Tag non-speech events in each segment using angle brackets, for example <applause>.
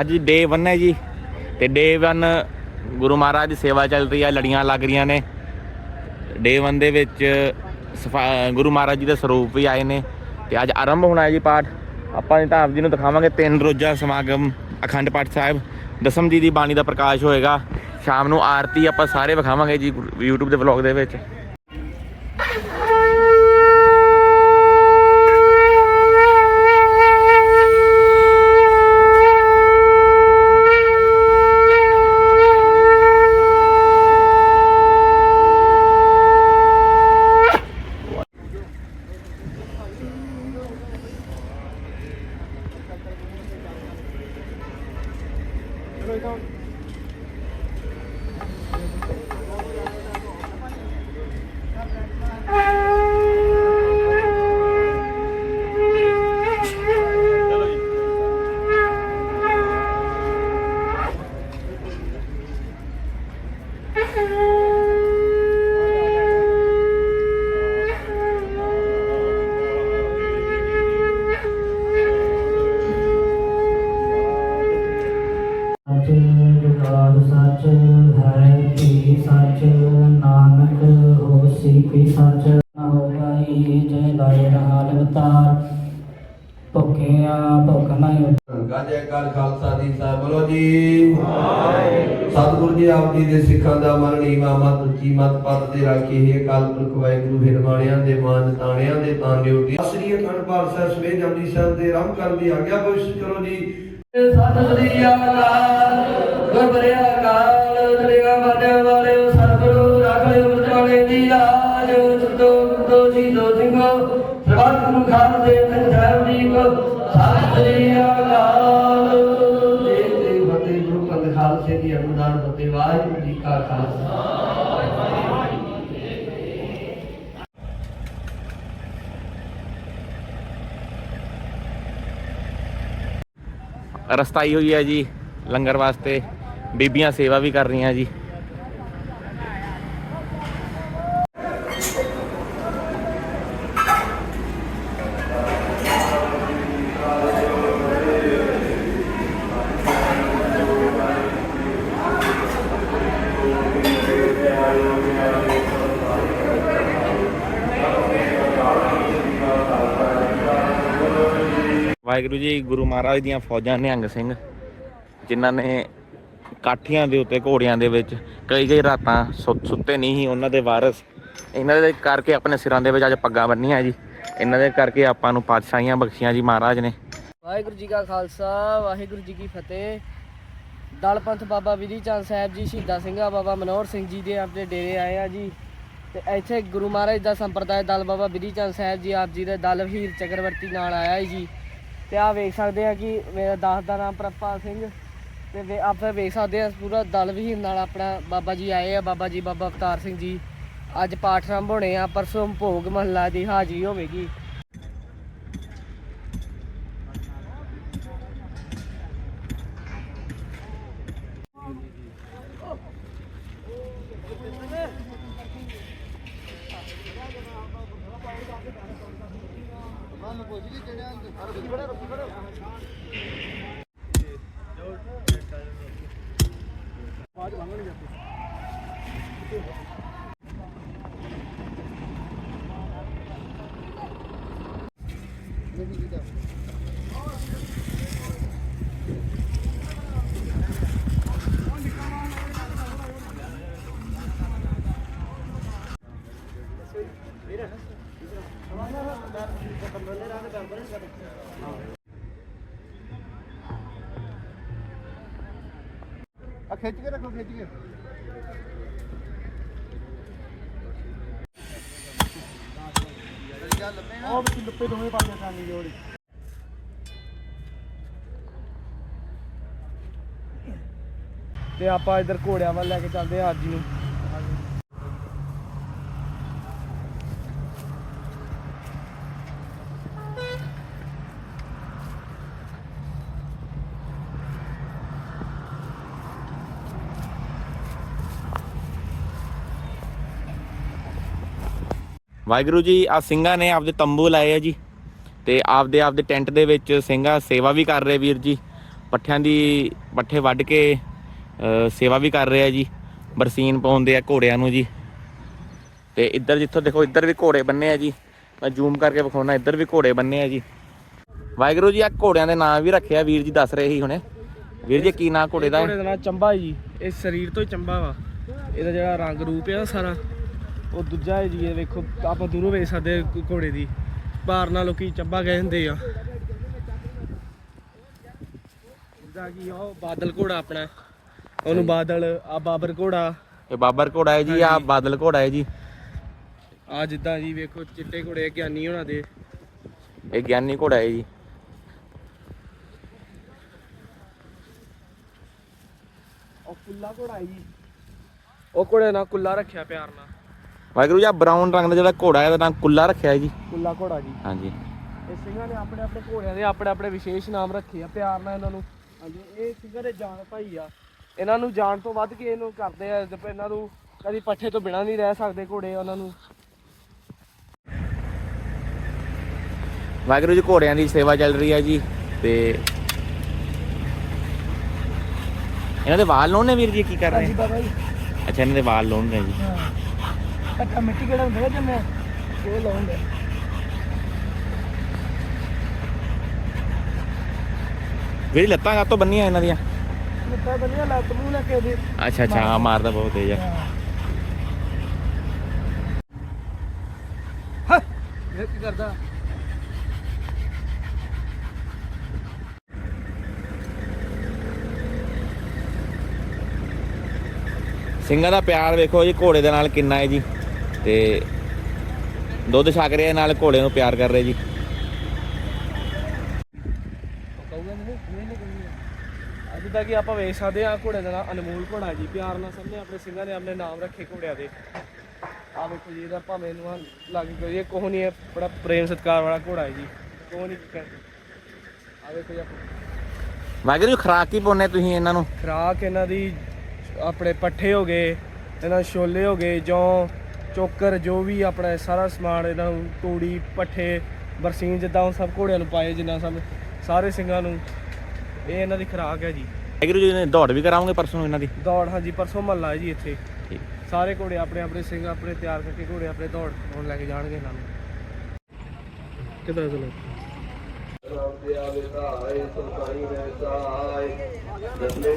ਅੱਜ ਡੇ 1 ਹੈ ਜੀ ਤੇ ਡੇ 1 ਗੁਰੂ ਮਹਾਰਾਜ ਦੀ ਸੇਵਾ ਚੱਲ ਰਹੀ ਹੈ ਲੜੀਆਂ ਲੱਗ ਰਹੀਆਂ ਨੇ। ਡੇ 1 ਦੇ ਵਿੱਚ ਸਫਾ- ਗੁਰੂ ਮਹਾਰਾਜ ਜੀ ਦੇ ਸਰੂਪ ਵੀ ਆਏ ਨੇ ਤੇ ਅੱਜ ਆਰੰਭ ਹੋਣਾ ਹੈ ਜੀ ਪਾਠ। ਆਪਾਂ ਤਾਂ ਆਪ ਜੀ ਨੂੰ ਦਿਖਾਵਾਂਗੇ ਤਿੰਨ ਰੋਜ਼ਾ ਸਮਾਗਮ ਅਖੰਡ ਪਾਠ ਸਾਹਿਬ। ਦਸਮ ਜੀ ਦੀ ਬਾਣੀ ਦਾ ਪ੍ਰਕਾਸ਼ ਹੋਏਗਾ। ਸ਼ਾਮ ਨੂੰ ਆਰਤੀ ਆਪਾਂ ਸਾਰੇ ਵਿਖਾਵਾਂਗੇ ਜੀ YouTube ਦੇ ਵਲੌਗ ਦੇ ਵਿੱਚ। ਸੱਚ ਭੁਖ ਨਹੀਂ ਗਾਜੇ ਕਰ ਖਾਲਸਾ ਦੀ ਸਾਹਿਬ ਬੋਲੋ ਜੀ। ਸਤਿਗੁਰੂ ਜੀ ਆਪ ਜੀ ਦੇ ਸਿੱਖਾਂ ਦਾ ਨੀਵਾ ਮਤ ਉੱਚੀ ਮਤ ਪਦ ਤੇ ਰਾਖੀ ਹੈ। ਅਕਾਲ ਪੁਰਖ ਵਾਹਿਗੁਰੂ ਹਿਰਮਾਣਿਆਂ ਦੇ ਮਾਨ ਤਾਣਿਆਂ ਦੇ ਤਾਂ ਡਿਊਟੀ ਸ੍ਰੀ ਅਖੰਡ ਪਾਠ ਸਾਹਿਬ ਸਵੇਰ ਜਪਜੀ ਸਾਹਿਬ ਦੇ ਰਾਮ ਕਰਨ ਦੀ ਆਗਿਆ ਕੋਸ਼ਿਸ਼ ਕਰੋ ਜੀ। ਸਤਿ ਸ੍ਰੀ ਅਕਾਲ ਗੁਰਬਰਿਆ ਅਕਾਲ ਦਰਿਆ ਵਾਲੇ ਵਾਲੇ ਸਤਿਗੁਰੂ ਰੱਖ ਬਚਾਉਣੇ ਦੀ ਲਾਜ ਤੁਦੋ ਤੁਦੋ ਜੀ ਦੋ ਸਿੰਘੋ ਸਰਬੱਤ ਨੂੰ ਖਾਨ ਵਾਹਿਗੁਰੂ ਜੀ ਕਾ ਖਾਲਸਾ ਰਸਤਾਈ ਹੋਈ ਹੈ ਜੀ ਲੰਗਰ ਵਾਸਤੇ ਬੀਬੀਆਂ ਸੇਵਾ ਵੀ ਕਰ ਰਹੀਆਂ ਜੀ ਵਾਹਿਗੁਰੂ ਜੀ, ਗੁਰੂ ਮਹਾਰਾਜ ਦੀਆਂ ਫੌਜਾਂ ਨਿਹੰਗ ਸਿੰਘ, ਜਿਨ੍ਹਾਂ ਨੇ ਕਾਠੀਆਂ ਦੇ ਉੱਤੇ, ਘੋੜਿਆਂ ਦੇ ਵਿੱਚ ਕਈ ਕਈ ਰਾਤਾਂ ਸੁ- ਸੁੱਤੇ ਨਹੀਂ ਸੀ, ਉਹਨਾਂ ਦੇ ਵਾਰਸ। ਇਹਨਾਂ ਦੇ ਕਰਕੇ ਆਪਣੇ ਸਿਰਾਂ ਦੇ ਵਿੱਚ ਅੱਜ ਪੱਗਾਂ ਬੰਨੀਆਂ ਜੀ। ਇਹਨਾਂ ਦੇ ਕਰਕੇ ਆਪਾਂ ਨੂੰ ਪਾਤਸ਼ਾਹੀਆਂ ਬਖਸ਼ੀਆਂ ਜੀ ਮਹਾਰਾਜ ਨੇ। ਵਾਹਿਗੁਰੂ ਜੀ ਕਾ ਖਾਲਸਾ, ਵਾਹਿਗੁਰੂ ਜੀ ਕੀ ਫਤਿਹ। ਦਲਪੰਥ ਬਾਬਾ ਵਿਧੀ ਚੰਦ ਸਾਹਿਬ ਜੀ, ਸ਼ਹੀਦਾਂ ਸਿੰਘਾਂ ਬਾਬਾ ਮਨੋਹਰ ਸਿੰਘ ਜੀ ਦੇ ਆਪਣੇ ਡੇਰੇ ਆਏ ਆ ਜੀ। ਤੇ ਇੱਥੇ ਗੁਰੂ ਮਹਾਰਾਜ ਦਾ ਸੰਪਰਦਾਇ ਦਲ ਬਾਬਾ ਵਿਧੀ ਚੰਦ ਸਾਹਿਬ ਜੀ ਆਪ ਜੀ ਦੇ ਦਲ ਵੀਰ ਚੱਕਰਵਰਤੀ ਨਾਲ ਆਇਆ ਜੀ। ਤੇ ਆ ਵੇਖ ਸਕਦੇ ਆ ਕਿ ਮੇਰਾ ਦਾਸ ਦਾ ਨਾਮ ਪ੍ਰਪਾ ਸਿੰਘ ਤੇ ਵੇ- ਆਪਾਂ ਵੇਖ ਸਕਦੇ ਆ, ਪੂਰਾ ਦਲ ਵਿਹੀਨ ਨਾਲ ਆਪਣਾ ਬਾਬਾ ਜੀ ਆਏ ਆ, ਬਾਬਾ ਜੀ, ਬਾਬਾ ਅਵਤਾਰ ਸਿੰਘ ਜੀ। ਅੱਜ ਪਾਠ ਆਰੰਭ ਹੋਣੇ ਆ, ਪਰਸੋਂ ਭੋਗ ਮਹੱਲਾ ਦੀ ਹਾਜ਼ਰੀ ਹੋਵੇਗੀ। ਖਿੱਚ ਕੇ ਰੱਖੋ, ਖਿੱਚ ਕੇ। ਉਹ ਵਿੱਚ ਲੱਪੇ ਦੋਵੇਂ ਪਾਸੇ ਸਾਨੀ ਜੋੜੀ ਤੇ ਆਪਾਂ ਇਧਰ ਘੋੜਿਆਂ ਵੱਲ ਲੈ ਕੇ ਚੱਲਦੇ ਆ ਅੱਜ ਨੂੰ ਵਾਹਿਗੁਰੂ ਜੀ ਆ ਸਿੰਘਾਂ ਨੇ ਆਪਦੇ ਤੰਬੂ ਲਾਏ ਆ ਜੀ ਤੇ ਆਪਦੇ ਆਪਦੇ ਟੈਂਟ ਦੇ ਵਿੱਚ ਸਿੰਘਾਂ ਸੇਵਾ ਵੀ ਕਰ ਰਹੇ ਵੀਰ ਜੀ। ਪੱਠਿਆਂ ਦੀ ਪੱਠੇ ਵੱਢ ਕੇ ਸੇਵਾ ਵੀ ਕਰ ਰਿਹਾ ਜੀ। ਬਰਸੀਨ ਪਾਉਂਦੇ ਆ ਘੋੜਿਆਂ ਨੂੰ ਜੀ। ਤੇ ਇੱਧਰ ਜਿੱਥੋਂ ਦੇਖੋ, ਇੱਧਰ ਵੀ ਘੋੜੇ ਬੰਨੇ ਆ ਜੀ। ਮੈਂ ਜ਼ੂਮ ਕਰਕੇ ਵਿਖਾਉਣਾ, ਇੱਧਰ ਵੀ ਘੋੜੇ ਬੰਨੇ ਆ ਜੀ। ਵਾਹਿਗੁਰੂ ਜੀ ਆ ਘੋੜਿਆਂ ਦੇ ਨਾਂ ਵੀ ਰੱਖਿਆ ਵੀਰ ਜੀ, ਦੱਸ ਰਹੇ ਸੀ ਹੁਣੇ। ਵੀਰ ਜੀ, ਕੀ ਨਾਂ ਘੋੜੇ ਦਾ? ਘੋੜੇ ਦਾ ਨਾਮ ਚੰਬਾ ਜੀ। ਇਹ ਸਰੀਰ ਤੋਂ ਹੀ ਚੰਬਾ ਵਾ। ਇਹਦਾ ਜਿਹੜਾ ਰੰਗ ਰੂਪ ਹੈ ਸਾਰਾ। ਉਹ ਦੂਜਾ ਹੈ ਜੀ ਇਹ ਵੇਖੋ ਆਪਾਂ ਦੂਰੋਂ ਵੇਖ ਸਕਦੇ ਹਾਂ ਘੋੜੇ ਦੀ। ਭਾਰ ਨਾਲ ਲੋਕੀ ਚੰਬਾ ਕਹਿੰਦੇ ਆ। ਜਿੱਦਾਂ ਕਿ ਉਹ ਬਾਦਲ ਘੋੜਾ ਆਪਣਾ। ਉਹਨੂੰ ਬਾਦਲ ਆ ਬਾਬਰ ਘੋੜਾ। ਇਹ ਬਾਬਰ ਘੋੜਾ ਹੈ ਜੀ ਆ। ਬਾਦਲ ਘੋੜਾ ਹੈ ਜੀ। ਆ ਜਿੱਦਾਂ ਜੀ ਵੇਖੋ ਚਿੱਟੇ ਘੋੜੇ ਗਿਆਨੀ ਹੋਣਾ ਦੇ। ਇਹ ਗਿਆਨੀ ਘੋੜਾ ਹੈ ਜੀ। ਉਹ ਕੁੱਲਾ ਘੋੜਾ ਜੀ। ਉਹ ਘੋੜੇ ਨਾਲ ਕੁੱਲਾ ਰੱਖਿਆ ਪਿਆਰ ਨਾਲ। ਵਾਹਿਗੁਰੂ ਜੀ ਆ ਬਰਾਊਨ ਰੰਗ ਦਾ ਜਿਹੜਾ ਘੋੜਾ ਹੈ ਇਹਦਾ ਨਾਮ ਕੁੱਲਾ ਰੱਖਿਆ ਹੈ ਜੀ। ਕੁੱਲਾ ਘੋੜਾ ਜੀ। ਹਾਂਜੀ। ਇਹ ਸਿੰਘਾਂ ਨੇ ਆਪਣੇ ਆਪਣੇ ਘੋੜਿਆਂ ਦੇ ਆਪਣੇ ਆਪਣੇ ਵਿਸ਼ੇਸ਼ ਨਾਮ ਰੱਖੇ ਆ ਪਿਆਰ ਨਾਲ ਇਹਨਾਂ ਨੂੰ। ਹਾਂਜੀ ਇਹ ਸਿੰਘਾਂ ਦੇ ਜਾਨ ਭਾਈ ਆ। ਇਹਨਾਂ ਨੂੰ ਜਾਨ ਤੋਂ ਵੱਧ ਕੇ ਇਹਨੂੰ ਕਰਦੇ ਆ ਤੇ ਇਹਨਾਂ ਨੂੰ ਕਦੀ ਪੱਠੇ ਤੋਂ ਬਿਨਾਂ ਨਹੀਂ ਰਹਿ ਸਕਦੇ ਘੋੜੇ ਉਹਨਾਂ ਨੂੰ। ਵਾਹਿਗੁਰੂ ਜੀ ਘੋੜਿਆਂ ਦੀ ਸੇਵਾ ਚੱਲ ਰਹੀ ਹੈ ਜੀ ਤੇ ਇਹਨਾਂ ਦੇ ਵਾਲ ਲਾਉਣੇ ਵੀਰ ਜੀ ਕੀ ਕਰ ਰਹੇ ਬਾਬਾ ਜੀ। ਅੱਛਾ ਇਹਨਾਂ ਦੇ ਵਾਲ ਲਾਉਣ ਨੇ ਜੀ। ਪੱਕਾ ਮਿੱਟੀ ਕਿਹੜਾ ਹੁੰਦਾ ਜੰਮਿਆ ਉਹ ਲਾਉਂਦੇ ਵੀਰ ਜੀ ਲੱਤਾਂ ਕਾਤੋਂ ਬੰਨੀਆਂ ਇਹਨਾਂ ਦੀਆਂ? ਮਿੱਟਾ ਬੰਨਿਆ ਲੱਤ ਮੂੰਹ ਲੈ ਕੇ ਦੇ। ਅੱਛਾ ਅੱਛਾ ਹਾਂ ਮਾਰਦਾ ਬਹੁਤ ਤੇਜ਼ ਆ। ਇਹ ਕੀ ਕਰਦਾ? ਸਿੰਘਾਂ ਦਾ ਪਿਆਰ ਵੇਖੋ ਜੀ ਘੋੜੇ ਦੇ ਨਾਲ ਕਿੰਨਾ ਹੈ ਜੀ। ਤੇ ਦੁੱਧ ਛਕ ਰਹੇ ਨਾਲ ਘੋੜੇ ਨੂੰ ਪਿਆਰ ਕਰ ਰਹੇ ਜੀ। ਇਹ ਤੱਕ ਕਿ ਆਪਾਂ ਵੇਖ ਸਕਦੇ ਆ ਘੋੜੇ ਦਾ ਨਾਮ ਅਨਮੋਲ ਘੋੜਾ ਜੀ ਪਿਆਰ ਨਾਲ ਸਭ ਨੇ ਆਪਣੇ ਸਿੰਘਾਂ ਨੇ ਆਪਣੇ ਨਾਮ ਰੱਖੇ ਘੋੜਿਆਂ ਦੇ। ਆ ਵੇਖੋ ਜੀ ਇਹਦਾ ਭਾਵੇਂ ਨੂੰ ਲੱਗ ਕਰੀਏ ਕੋਹ ਨਹੀਂ ਹੈ ਬੜਾ ਪ੍ਰੇਮ ਸਤਿਕਾਰ ਵਾਲਾ ਘੋੜਾ ਹੈ ਜੀ ਕੋਹ ਨਹੀਂ ਆ ਵੇਖੋ ਜੀ ਆਪਾਂ- ਵਾਹਿਗੁਰੂ ਜੀ ਖਰਾਕ ਕੀ ਪਾਉਂਦੇ ਤੁਸੀਂ ਇਹਨਾਂ ਨੂੰ? ਖੁਰਾਕ ਇਹਨਾਂ ਦੀ ਆਪਣੇ ਪੱਠੇ ਹੋ ਗਏ ਇਹਨਾਂ ਛੋਲੇ ਹੋ ਗਏ ਜੌਂ ਚੋਕਰ ਜੋ ਵੀ ਆਪਣਾ ਸਾਰਾ ਸਮਾਨ ਇਹਨਾਂ ਨੂੰ ਤੂੜੀ ਪੱਠੇ ਬਰਸੀਨ ਜਿੱਦਾਂ ਉਹ ਸਭ ਘੋੜਿਆਂ ਨੂੰ ਪਾਏ ਜਿੰਨਾ ਸਭ ਸਾਰੇ ਸਿੰਘਾਂ ਨੂੰ ਇਹ ਇਹਨਾਂ ਦੀ ਖੁਰਾਕ ਹੈ ਜੀ। ਵਾਹਿਗੁਰੂ ਜੀ ਨੇ ਦੌੜ ਵੀ ਕਰਾਉਂਗੇ ਪਰਸੋਂ ਇਹਨਾਂ ਦੀ? ਦੌੜ ਹਾਂਜੀ ਪਰਸੋਂ ਮਹੱਲਾ ਹੈ ਜੀ ਇੱਥੇ। ਠੀਕ। ਸਾਰੇ ਘੋੜੇ ਆਪਣੇ ਆਪਣੇ ਸਿੰਘ ਆਪਣੇ ਤਿਆਰ ਕਰਕੇ ਘੋੜੇ ਆਪਣੇ ਦੌੜ ਹੁਣ ਲੈ ਕੇ ਜਾਣਗੇ ਇਹਨਾਂ ਨੂੰ। ਕਿਦਾਂ ਚਲੋ ਰਾਮ ਦੇ ਆਵੇ ਸਹਾਇ ਸੁਖਾਈ ਹੈ ਸਹਾਇ ਦਸਲੇ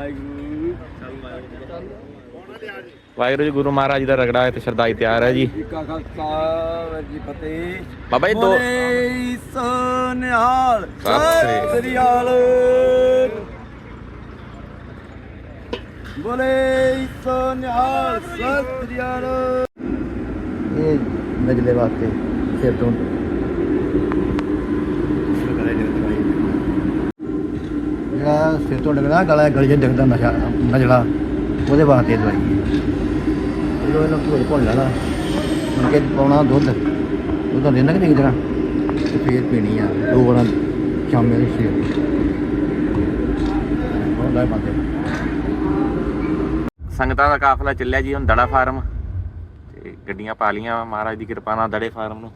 ਵਾਹਿਗੁਰੂ ਵਾਹਿਗੁਰੂ ਜੀ ਗੁਰੂ ਮਹਾਰਾਜ ਜੀ ਦਾ ਰਗੜਾ ਹੈ ਤੇ ਸ਼ਰਦਾਈ ਤਿਆਰ ਹੈ ਜੀ। ਕਾ ਖਾਲਸਾ ਜੀ ਫਤਿਹ। ਬਾਬਾ ਜੀ ਦੋ ਬੋਲੇ ਸੋਨਿਹਾਲ ਸਤਿ ਸ੍ਰੀ ਸ੍ਰੀ ਅਕਾਲ ਬੋਲੇ ਸੋਨਿਹਾਲ ਸਤਿ ਸ੍ਰੀ ਅਕਾਲ। ਇਹ ਨਜਲੇ ਵਾਸਤੇ ਸਿਰ ਤੋਂ ਜਿਹੜਾ ਸਿਰ ਤੋਂ ਲੱਗਦਾ ਗਲਾ ਗਲੀ 'ਚ ਦਿਖਦਾ ਨਸ਼ਾ, ਨਜਲਾ, ਉਹਦੇ ਵਾਸਤੇ ਦਵਾਈ। ਹੈ ਜਦੋਂ ਇਹਨੂੰ ਭੁੱਲ ਭੁੱਲ ਲੈਣਾ ਮੁੜ ਕੇ ਪਾਉਣਾ ਦੁੱਧ ਦੁੱਧ ਦੇਣਾ ਕਿ ਨਹੀਂ ਦੇਣਾ? ਤੇ ਫੇਰ ਪੀਣੀ ਆ, ਦੋ ਵਾਰਾਂ ਸ਼ਾਮੇ ਦੇ ਸਿਰ ਬਹੁਤ ਲਾਇ ਬੰਦੇ। ਸੰਗਤਾਂ ਦਾ ਕਾਫਲਾ ਚੱਲਿਆ ਜੀ ਹੁਣ ਦੜਾ ਫਾਰਮ। ਤੇ ਗੱਡੀਆਂ ਪਾ ਲੀਆਂ ਮਹਾਰਾਜ ਦੀ ਕਿਰਪਾ ਨਾਲ ਦੜੇ ਫਾਰਮ ਨੂੰ।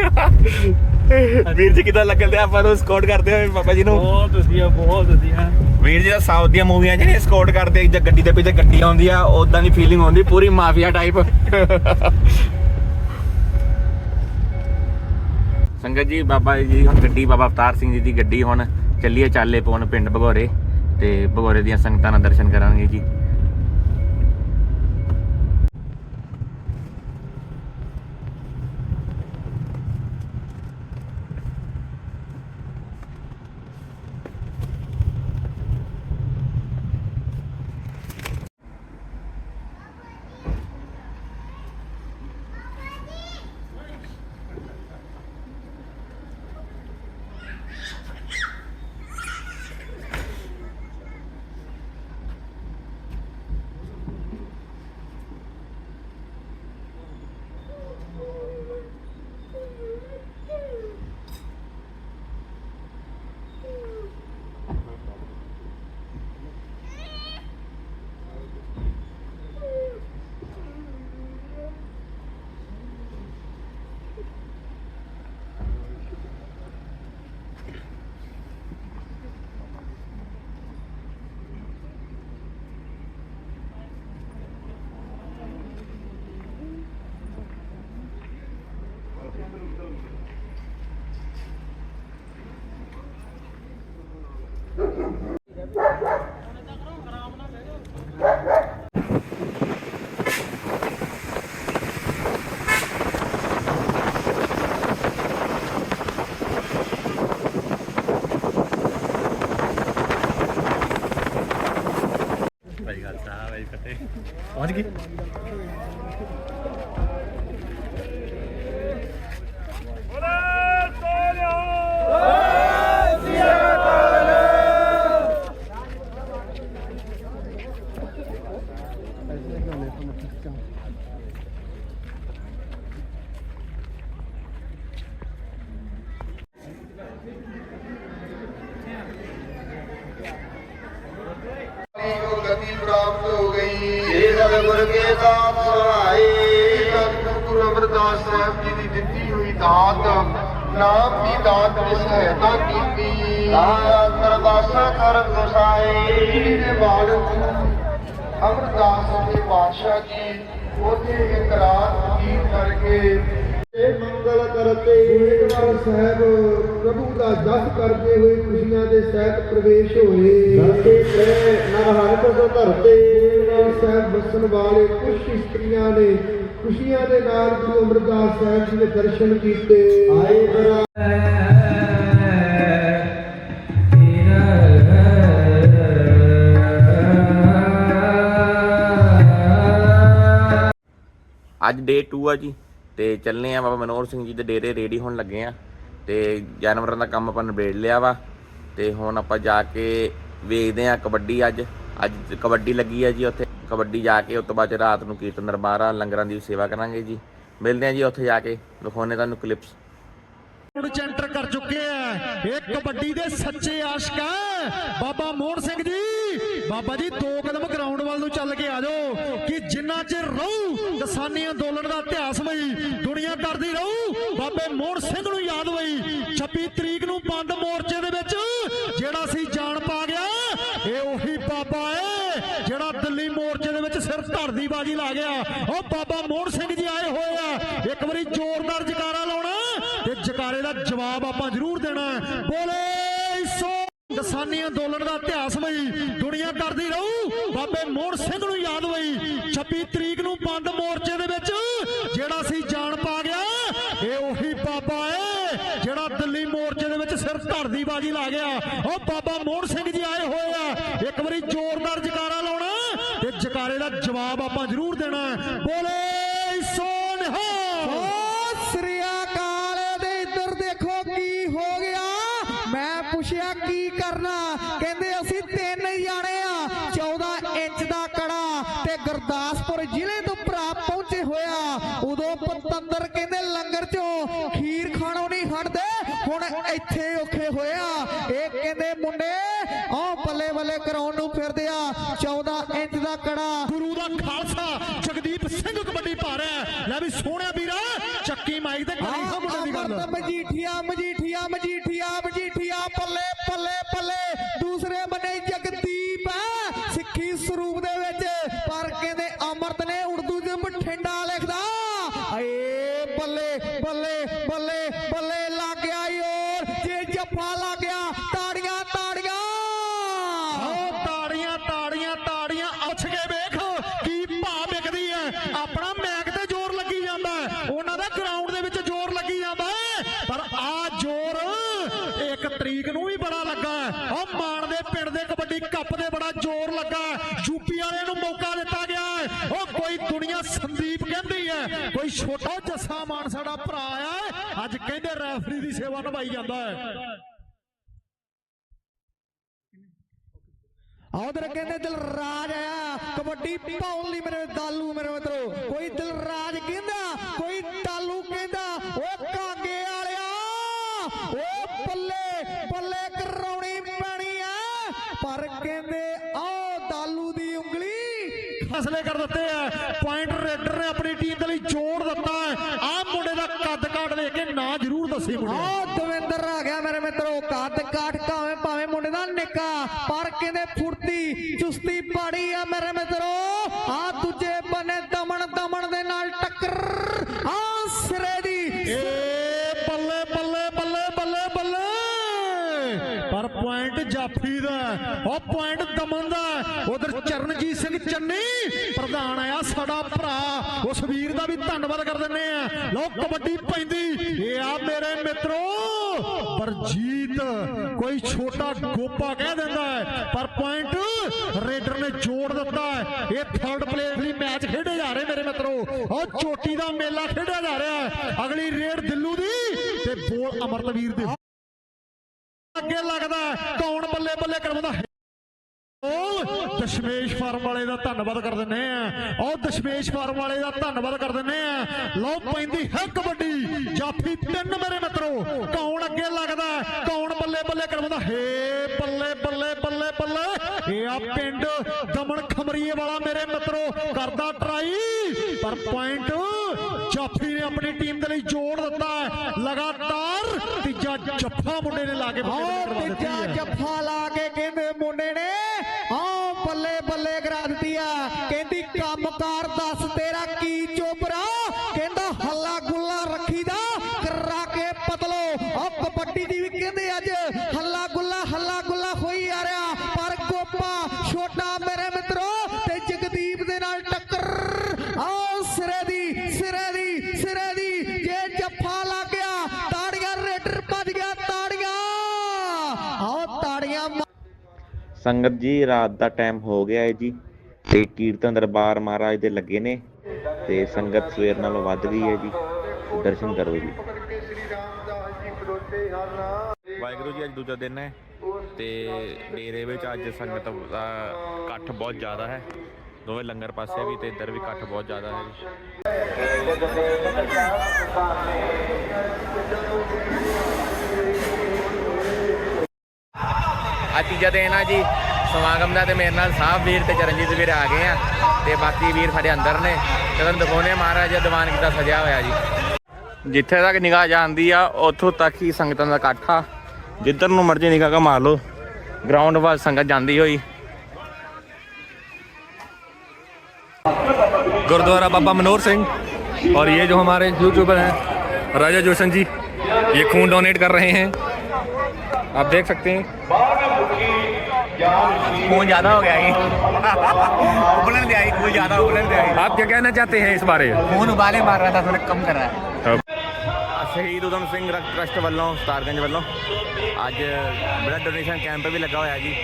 Ha ha ha! <laughs> ਵੀਰ ਜੀ ਕਿਦਾਂ ਲੱਗਦੇ ਆਪਾਂ ਨੂੰ ਸਕਾਊਟ ਕਰਦੇ ਹੋਏ ਬਾਬਾ ਜੀ ਨੂੰ। ਬਹੁਤ ਵਧੀਆ ਬਹੁਤ ਵਧੀਆ। ਵੀਰ ਜੀ ਦਾ ਸਾਊਥ ਦੀਆਂ ਮੂਵੀਆਂ ਜਿਹੜੀਆਂ ਸਕਾਊਟ ਕਰਦੇ ਜਾਂ ਗੱਡੀ ਦੇ ਪਿੱਛੇ ਗੱਡੀ ਆਉਂਦੀ ਆ ਉਦਾਂ ਦੀ ਫੀਲਿੰਗ ਆਉਂਦੀ ਪੂਰੀ ਮਾਫੀਆ ਟਾਈਪ <laughs> ਸੰਗਤ ਜੀ ਬਾਬਾ ਜੀ ਹੁਣ ਗੱਡੀ ਬਾਬਾ ਅਵਤਾਰ ਸਿੰਘ ਜੀ ਦੀ ਗੱਡੀ ਹੁਣ ਚੱਲੀਏ ਚਾਲੇ ਪਾਉਣ ਪਿੰਡ ਭਗੋਰੇ ਤੇ ਭਗੋਰੇ ਦੀਆਂ ਸੰਗਤਾਂ ਨਾਲ ਦਰਸ਼ਨ ਕਰਾਂਗੇ ਜੀ। ਭਾਈ ਗੱਲ ਸਾਹਿਬ ਭਾਈ ਫਤਿਹ। ਪਹੁੰਚ ਗਈ? ਅਮਰਦਾਸ ਜੀ ਬਾਦਸ਼ਾਹ ਜੀ ਉਹਦੇ ਇੱਕ ਰਾਤ ਗੀਤ ਕਰਕੇ ਇਹ ਮੰਗਲ ਕਰਤੇ ਗੋਇੰਦਵਾਲ ਸਾਹਿਬ ਪ੍ਰਭੂ ਦਾ ਜਸ ਕਰਦੇ ਹੋਏ ਖੁਸ਼ੀਆਂ ਦੇ ਸਹਿਤ ਪ੍ਰਵੇਸ਼ ਹੋਏ। ਧਰਤੇ ਤੇ ਨਰਹਰ ਕੋ ਧਰਤੇ। ਗੋਇੰਦਵਾਲ ਸਾਹਿਬ ਵਸਣ ਵਾਲੇ ਕੁਝ ਇਸਤਰੀਆਂ ਨੇ ਖੁਸ਼ੀਆਂ ਦੇ ਨਾਲ ਗੁਰੂ ਅਮਰਦਾਸ ਸਾਹਿਬ ਜੀ ਦੇ ਦਰਸ਼ਨ ਕੀਤੇ। ਆਏ ਬਰਾ ਅੱਜ ਡੇ 2 ਆ ਜੀ, ਤੇ ਚੱਲਨੇ ਆ ਬਾਬਾ ਮਨੋਹਰ ਸਿੰਘ ਜੀ ਦੇ ਡੇਰੇ ਰੈਡੀ ਹੋਣ ਲੱਗੇ ਆ। ਤੇ ਜਾਨਵਰਾਂ ਦਾ ਕੰਮ ਆਪਾਂ ਨਿਬੇੜ ਲਿਆ ਵਾ। ਤੇ ਹੁਣ ਆਪਾਂ ਜਾ ਕੇ ਵੇਖਦੇ ਆ ਕਬੱਡੀ ਅੱਜ। ਅੱਜ ਕਬੱਡੀ ਲੱਗੀ ਆ ਜੀ ਉੱਥੇ। ਕਬੱਡੀ ਜਾ ਕੇ ਉਸ ਤੋਂ ਬਾਅਦ 'ਚ ਰਾਤ ਨੂੰ ਕੀਰਤਨ ਦਰਬਾਰਾਂ ਲੰਗਰਾਂ ਦੀ ਸੇਵਾ ਕਰਾਂਗੇ ਜੀ। ਮਿਲਦੇ ਆ ਜੀ ਉੱਥੇ ਜਾ ਕੇ। ਵਿਖਾਉਣੇ ਤੁਹਾਨੂੰ ਕਲਿੱਪਸ ਹੁਣ ਚੈਂਟਰ ਕਰ ਚੁੱਕੇ ਆ। ਇਹ ਕਬੱਡੀ ਦੇ ਸੱਚੇ ਆਸ਼ਕ ਆ। ਬਾਬਾ ਮੋਹਨ ਸਿੰਘ ਜੀ। ਬਾਬਾ ਜੀ, ਦੋ ਕਦਮ ਗਰਾਊਂਡ ਵੱਲ ਨੂੰ ਚੱਲ ਕੇ ਆ ਜਾਓ ਕਿ ਜਿੰਨਾ ਚਿਰ ਰਹੂ, ਕਿਸਾਨੀ ਅੰਦੋਲਨ ਦਾ ਇਤਿਹਾਸ ਵਈ, ਦੁਨੀਆ ਕਰਦੀ ਰਹੂ, ਬਾਬੇ ਮੋਹਨ ਸਿੰਘ ਨੂੰ ਯਾਦ ਵਈ 26 ਤਰੀਕ ਨੂੰ ਬੰਦ ਮੋਰਚੇ ਦੇ ਵਿੱਚ ਜਿਹੜਾ ਸੀ ਜਾਨ ਪਾ ਗਿਆ, ਇਹ ਉਹੀ ਬਾਬਾ ਏ, ਜਿਹੜਾ ਦਿੱਲੀ ਮੋਰਚੇ ਦੇ ਵਿੱਚ ਸਿਰ ਧੜ ਦੀ ਬਾਜੀ ਲਾ ਗਿਆ ਉਹ ਬਾਬਾ ਮੋਹਨ ਸਿੰਘ ਜੀ ਆਏ ਹੋਏ ਆ, ਇੱਕ ਵਾਰੀ ਜ਼ੋਰਦਾਰ ਜਕਾਰਾ ਲਾਉਣਾ, ਤੇ ਜਕਾਰੇ ਦਾ ਜਵਾਬ ਆਪਾਂ ਜ਼ਰੂਰ ਦੇਣਾ ਹੈ। ਬੋਲੇ ਸੋ ਕਿਸਾਨੀ ਅੰਦੋਲਨ ਦਾ ਇਤਿਹਾਸ ਵਈ ਦੁਨੀਆ ਕਰਦੀ ਰਹੂ। ਬਾਬੇ ਮੋਹਨ ਸਿੰਘ ਨੂੰ ਯਾਦ ਹੋਈ 26 ਤਰੀਕ ਨੂੰ ਬੰਦ ਮੋਰਚੇ ਦੇ ਵਿੱਚ ਜਿਹੜਾ ਸੀ ਜਾਨ ਪਾ ਗਿਆ, ਇਹ ਉਹੀ ਬਾਬਾ ਏ ਜਿਹੜਾ ਦਿੱਲੀ ਮੋਰਚੇ ਦੇ ਵਿੱਚ ਸਿਰ ਧੜ ਬਾਜੀ ਲਾ ਗਿਆ। ਉਹ ਬਾਬਾ ਮੋਹਨ ਸਿੰਘ ਗੁਰੂ ਦਾ ਖਾਲਸਾ ਜਗਦੀਪ ਸਿੰਘ ਕਬੱਡੀ ਪਾ ਰਿਹਾ ਹੈ। ਲੈ ਵੀ ਸੋਹਣਿਆ ਵੀਰਾ ਦੁਨੀਆ ਸੰਦੀਪ ਕਹਿੰਦੀ ਹੈ, ਕੋਈ ਛੋਟਾ ਜੱਸਾ ਮਾਨ ਸਾਡਾ ਭਰਾ ਹੈ ਅੱਜ ਕਹਿੰਦੇ ਰੈਫਰੀ ਦੀ ਸੇਵਾ ਨਿਭਾਈ ਜਾਂਦਾ ਹੈ। ਉਧਰ ਕਹਿੰਦੇ ਦਿਲਰਾਜ ਆਇਆ, ਕਬੱਡੀ ਪਾਉਣ ਲਈ ਮੇਰੇ ਦਾਲੂ ਮੇਰੇ ਮਿੱਤਰੋ, ਕੋਈ ਦਿਲਰਾਜ ਕਹਿੰਦਾ, ਕੋਈ ਤਾਲੂ ਕਹਿੰਦਾ, ਉਹ ਕਾਂਗੇ ਵਾਲਿਆ, ਉਹ ਪੱਲੇ ਪੱਲੇ ਕਰਾਉਣੀ ਪੈਣੀ ਆ, ਪਰ ਕਹਿੰਦੇ ਆ ਫੈਸਲੇ ਕਰ ਦਿੱਤੇ ਆ। ਪੁਆਇੰਟ ਰੇਡਰ ਨੇ ਆਪਣੀ ਟੀਮ ਦੇ ਲਈ ਜੋੜ ਦਿੱਤਾ ਹੈ। ਆਹ ਮੁੰਡੇ ਦਾ ਕੱਦ ਕਾਟ ਵੇਖ ਕੇ ਨਾਂ ਜ਼ਰੂਰ ਦੱਸੀ ਮੁੰਡੇ ਆ ਦਵਿੰਦਰ ਆ ਗਿਆ ਮੇਰੇ ਮਿੱਤਰੋ ਕੱਦ ਕਾਠ ਕਾਵੇਂ ਭਾਵੇਂ ਮੁੰਡੇ ਦਾ ਨਿੱਕਾ ਪਰ ਕਹਿੰਦੇ ਫੁਰਤੀ ਚੁਸਤੀ ਪਾੜੀ ਆ ਮੇਰੇ ਮਿੱਤਰੋ। ਆ ਦੂਜੇ ਬੰਨੇ ਦਮਣ ਦਮਣ ਦੇ ਨਾਲ ਟੱਕਰ। ਆ ਸਿਰੇ ਦੀ ਏ ਬੱਲੇ ਬੱਲੇ ਬੱਲੇ ਬੱਲੇ ਬੱਲੇ। ਪਰ ਪੁਆਇੰਟ ਜਾਫੀ ਦਾ ਉਹ ਪੁਆਇੰਟ ਦਮਨ ਦਾ ਉਧਰ ਚਰਨਜੀਤ ਸਿੰਘ ਚੰਨੀ ਪ੍ਰਧਾਨ ਆਇਆ ਸਾਡਾ ਭਰਾ। ਉਸ ਵੀਰ ਦਾ ਵੀ ਧੰਨਵਾਦ ਕਰ ਦਿੰਨੇ ਆ। ਲੋ ਕਬੱਡੀ ਪੈਂਦੀ। ਇਹ ਆ ਮੇਰੇ ਮਿੱਤਰੋ ਪਰਜੀਤ ਕੋਈ ਛੋਟਾ ਗੋਪਾ ਕਹਿ ਦਿੰਦਾ ਹੈ, ਪਰ ਪੁਆਇੰਟ ਰੇਡਰ ਨੇ ਜੋੜ ਦਿੱਤਾ ਹੈ। ਇਹ ਥਰਡ ਪਲੇਸ ਲਈ ਮੈਚ ਖੇਡੇ ਜਾ ਰਹੇ ਮੇਰੇ ਮਿੱਤਰੋ। ਉਹ ਚੋਟੀ ਦਾ ਮੇਲਾ ਖੇਡਿਆ ਜਾ ਰਿਹਾ ਹੈ। ਅਗਲੀ ਰੇਡ ਦਿੱਲੂ ਦੀ ਤੇ ਬੋਲ ਅਮਰਤਵੀਰ ਦੇ। ਅੱਗੇ ਲੱਗਦਾ ਕੌਣ ਬੱਲੇ ਬੱਲੇ ਕਰਵਾਉਂਦਾ ਹੈ? ਦਸ਼ਮੇਸ਼ ਫਾਰਮ ਵਾਲੇ ਦਾ ਧੰਨਵਾਦ ਕਰ ਦਿੰਨੇ ਆ। ਉਹ ਦਸ਼ਮੇਸ਼ ਫਾਰਮ ਵਾਲੇ ਦਾ ਧੰਨਵਾਦ ਕਰ ਦਿੰਨੇ ਆ। ਲਓ ਪੈਂਦੀ ਹੈ ਕਬੱਡੀ। ਜਾਫੀ ਤਿੰਨ ਮੇਰੇ ਮਿੱਤਰੋ ਕੌਣ ਅੱਗੇ ਲੱਗਦਾ? ਕੌਣ ਬੱਲੇ ਬੱਲੇ ਕਰਵਾਉਂਦਾ? ਹੇ ਬੱਲੇ ਬੱਲੇ ਬੱਲੇ ਬੱਲੇ ਇਹ ਆ ਪਿੰਡ ਦਮਨ ਖਮਰੀਏ ਵਾਲਾ ਮੇਰੇ ਮਿੱਤਰੋ ਕਰਦਾ ਟਰਾਈ। ਪਰ ਪੁਆਇੰਟ ਜਾਫੀ ਨੇ ਆਪਣੀ ਟੀਮ ਦੇ ਲਈ ਜੋੜ ਦਿੱਤਾ ਹੈ। ਲਗਾਤਾਰ ਤੀਜਾ ਜੱਫਾ ਮੁੰਡੇ ਨੇ ਲਾ ਕੇ ਬੱਲੇ ਕਰਵਾ ਦਿੱਤੀ ਤੀਜਾ ਜੱਫਾ ਲਾ ਕੇ ਕਹਿੰਦੇ ਮੁੰਡੇ ਨੇ ਦੇ ਨਾਲ ਟੱਕਰ। ਆਓ ਸਿਰੇ ਦੀ ਸਿਰੇ ਦੀ ਸਿਰੇ ਦੀ। ਜੇ ਜੱਫਾ ਲੱਗ ਗਿਆ ਤਾੜੀਆਂ ਰੇਡਰ ਭੱਜ ਗਿਆ ਤਾੜੀਆਂ। ਆਓ ਤਾੜੀਆਂ ਸੰਗਤ ਜੀ ਰਾਤ ਦਾ ਟਾਈਮ ਹੋ ਗਿਆ ਹੈ ਜੀ ਤੇ ਕੀਰਤਨ ਦਰਬਾਰ ਮਹਾਰਾਜ ਦੇ ਲੱਗੇ ਨੇ ਤੇ ਸੰਗਤ ਸਵੇਰ ਨਾਲੋਂ ਵੱਧ ਗਈ ਹੈ ਜੀ। ਦਰਸ਼ਨ ਕਰੋ ਜੀ। ਵਾਹਿਗੁਰੂ ਜੀ ਅੱਜ ਦੂਜਾ ਦਿਨ ਹੈ ਤੇ ਡੇਰੇ ਵਿੱਚ ਅੱਜ ਸੰਗਤ ਦਾ ਇਕੱਠ ਬਹੁਤ ਜ਼ਿਆਦਾ ਹੈ। ਦੋਵੇਂ ਲੰਗਰ ਪਾਸੇ ਵੀ ਤੇ ਇੱਧਰ ਵੀ ਇਕੱਠ ਬਹੁਤ ਜ਼ਿਆਦਾ ਹੈ ਜੀ। ਅੱਜ ਤੀਜਾ ਦਿਨ ਆ ਜੀ ਸਮਾਗਮ ਦਾ ਤੇ ਮੇਰੇ ਨਾਲ ਸਾਹਿਬ ਵੀਰ ਤੇ ਚਰਨਜੀਤ ਵੀਰ ਆ ਗਏ ਆ ਤੇ ਬਾਕੀ ਵੀਰ ਸਾਡੇ ਅੰਦਰ ਨੇ ਤੇ ਤੁਹਾਨੂੰ ਦਿਖਾਉਣੇ ਮਹਾਰਾਜ ਦੀਵਾਨ ਕਿੱਦਾਂ ਸਜਿਆ ਹੋਇਆ ਜੀ। ਜਿੱਥੇ ਤੱਕ ਨਿਗਾਹ ਜਾਂਦੀ ਆ, ਉੱਥੋਂ ਤੱਕ ਹੀ ਸੰਗਤਾਂ ਦਾ ਇਕੱਠ ਆ। ਜਿੱਧਰ ਨੂੰ ਮਰਜ਼ੀ ਨਿਗਾਹ ਮਾਰ ਲਓ। ਗਰਾਊਂਡ ਵੱਲ ਸੰਗਤ ਜਾਂਦੀ ਹੋਈ। गुरुद्वारा बाबा मनोहर सिंह और ये जो हमारे यूट्यूबर हैं राजा जोशन जी ये खून डोनेट कर रहे हैं। आप देख सकते हैं। खून ज़्यादा हो गया <laughs> आई खून ज़्यादा उबलन आई। आप क्या कहना चाहते हैं इस बारे? खून उबाले मार रहा था थोड़ा कम कर रहा है। शहीद उधम सिंह ट्रस्ट वालों सतारगंज वालों अज ब्लड डोनेशन कैंप भी लगा हुआ है जी।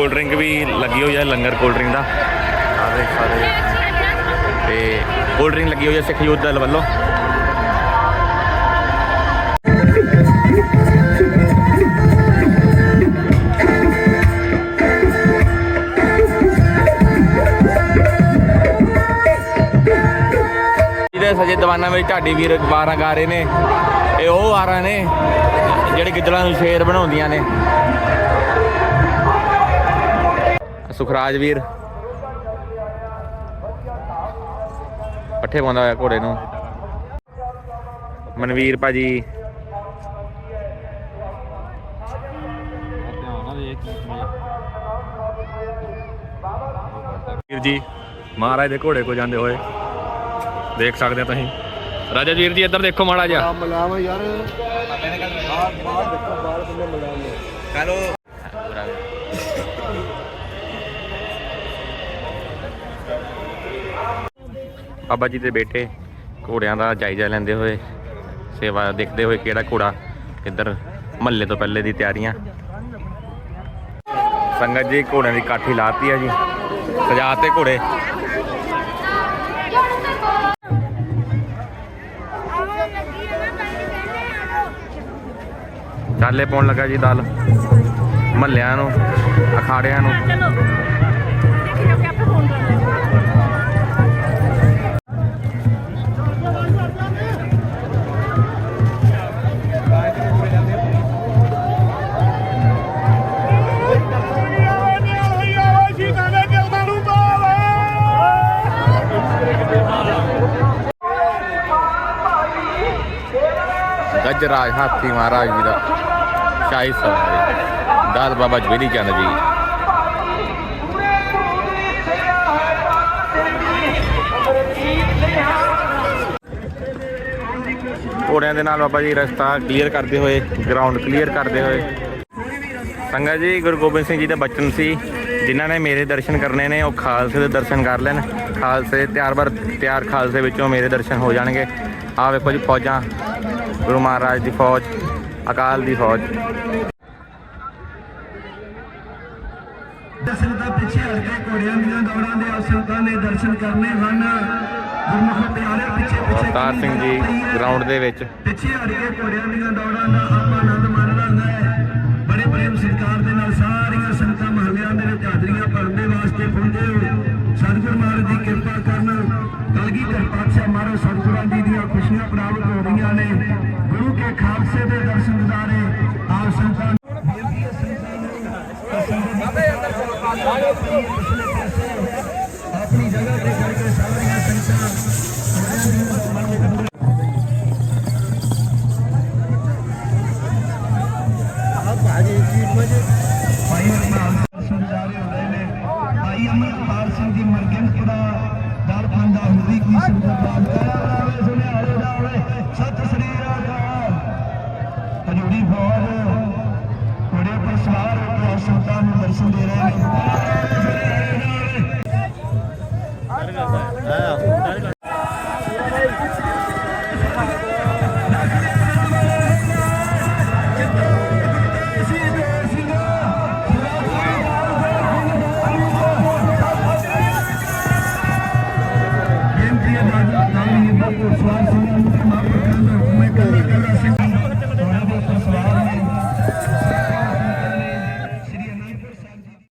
ਕੋਲਡ ਡਰਿੰਕ ਵੀ ਲੱਗੀ ਹੋਈ ਹੈ ਲੰਗਰ ਕੋਲਡ ਡਰਿੰਕ ਦਾ। ਆ ਦੇਖ ਸਕਦੇ ਤੇ ਕੋਲਡ ਡਰਿੰਕ ਲੱਗੀ ਹੋਈ ਹੈ ਸਿੱਖ ਯੂਥ ਦਲ ਵੱਲੋਂ। ਇਹਦੇ ਸਜੇ ਦੀਵਾਨਾਂ ਵਿੱਚ ਢਾਡੀ ਵੀਰ ਵਾਰਾਂ ਗਾ ਰਹੇ ਨੇ ਇਹ ਉਹ ਵਾਰਾਂ ਨੇ, ਜਿਹੜੇ ਗਿੱਦੜਾਂ ਨੂੰ ਸ਼ੇਰ ਬਣਾਉਂਦੀਆਂ ਨੇ। ਸੁਖਰਾਜ ਵੀਰ। ਪੱਠੇ ਪਾਉਂਦਾ ਹੋਇਆ ਘੋੜੇ ਨੂੰ। ਮਨਵੀਰ ਭਾਜੀ। ਵੀਰ ਜੀ ਮਹਾਰਾਜ ਦੇ ਘੋੜੇ ਕੋ ਜਾਂਦੇ ਹੋਏ ਦੇਖ ਸਕਦੇ ਹੋ ਤੁਸੀਂ। ਰਾਜਾ ਵੀਰ ਜੀ ਇੱਧਰ ਦੇਖੋ ਮਾੜਾ ਜਿਹਾ ਮਲਾਮ ਯਾਰ। ਬਾਹਰ ਬਾਹਰ ਦੇਖੋ ਬਾਹਰ ਕਿੰਨੇ ਮਲਾਮ ਨੇ ਹੈਲੋ। ਬਾਬਾ ਜੀ ਦੇ ਬੇਟੇ ਘੋੜਿਆਂ ਦਾ ਜਾਇਜ਼ਾ ਲੈਂਦੇ ਹੋਏ ਸੇਵਾ ਦੇਖਦੇ ਹੋਏ ਕਿਹੜਾ ਘੋੜਾ ਕਿੱਧਰ ਮਹੱਲੇ ਤੋਂ ਪਹਿਲੇ ਦੀ ਤਿਆਰੀਆਂ। ਸੰਗਤ ਜੀ, ਘੋੜਿਆਂ ਦੀ ਕਾਠੀ ਲਾਤੀ ਆ ਜੀ। ਸਜਾਤੇ ਘੋੜੇ। ਚਾਲੇ ਪਾਉਣ ਲੱਗਾ ਜੀ ਦਲ। ਮਹੱਲਿਆਂ ਨੂੰ, ਅਖਾੜਿਆਂ ਨੂੰ। ਰਾਜ ਹਾਥੀ ਮਹਾਰਾਜ ਜੀ ਦਾ ਸ਼ਾਹੀ ਸਵਾਰੀ ਦਾਦ ਬਾਬਾ ਜਵੇਰੀ ਚੰਦ ਜੀ। ਘੋੜਿਆਂ ਦੇ ਨਾਲ ਬਾਬਾ ਜੀ ਰਸਤਾ ਕਲੀਅਰ ਕਰਦੇ ਹੋਏ ਗਰਾਊਂਡ ਕਲੀਅਰ ਕਰਦੇ ਹੋਏ। ਸੰਗਤ ਜੀ, ਗੁਰੂ ਗੋਬਿੰਦ ਸਿੰਘ ਜੀ ਦਾ ਬਚਨ ਸੀ, ਜਿਨ੍ਹਾਂ ਨੇ ਮੇਰੇ ਦਰਸ਼ਨ ਕਰਨੇ ਨੇ, ਉਹ ਖਾਲਸੇ ਦੇ ਦਰਸ਼ਨ ਕਰ ਲੈਣ। ਖਾਲਸੇ ਤਿਆਰ ਬਰ ਤਿਆਰ ਖਾਲਸੇ ਵਿੱਚੋਂ ਮੇਰੇ ਦਰਸ਼ਨ ਹੋ ਜਾਣਗੇ। ਆਹ ਵੇਖੋ ਜੀ, ਫੌਜਾਂ ਗੁਰੂ ਮਹਾਰਾਜ ਦੀ ਫੌਜ ਅਕਾਲ ਦੀ ਫੌਜ। ਦਰਸ਼ਨ ਦਾ ਪਿੱਛੇ ਹਟ ਕੇ ਘੋੜਿਆਂ ਦੀਆਂ ਦੌੜਾਂ ਦੇ ਆਸੰਤਾਂ ਦੇ ਦਰਸ਼ਨ ਕਰਨੇ ਹਨ। ਗੁਰਮੁਖ ਪਿਆਰੇ ਪਿੱਛੇ ਪਿੱਛੇ ਅਵਤਾਰ ਸਿੰਘ ਜੀ ਗਰਾਊਂਡ ਦੇ ਵਿੱਚ। ਪਿੱਛੇ ਹਟ ਕੇ ਘੋੜਿਆਂ ਦੀਆਂ ਦੌੜਾਂ ਦਾ ਆਪਾਂ ਆਨੰਦ ਮਾਣਨਾ ਹੈ। ਬੜੇ ਪ੍ਰੇਮ ਸਤਿਕਾਰ ਦੇ ਨਾਲ ਸਾਰੀਆਂ ਸੰਗਤਾਂ ਮਹੱਲਿਆਂ ਦੇ ਵਿੱਚ ਹਾਜ਼ਰੀਆਂ ਭਰਨ ਦੇ ਵਾਸਤੇ ਪਹੁੰਚੇ ਭਾਈ ਅਮਰਪਾਲ ਸਿੰਘ ਦੀ ਮਰਗਨ ਦਾ ਦਰ ਪੰਦਾ ਹੁੰਦੀ ਕੀ ਸੰਤਾਨ ਕਰਾ ਰਾਵੇ, ਸੁਨਿਆਰੇ ਦਾ ਹੋਵੇ ਸਤ ਸ੍ਰੀ ਅਕਾਲ। ਹਜੂਰੀ ਫੌਜ ਘੋੜੇ ਪਰ ਸਵਾਰ ਹੋ ਕੇ ਸੰਤਾਨ ਨੂੰ ਦਰਸ਼ਨ ਦੇ ਰਹੇ ਨੇ। ਹੈ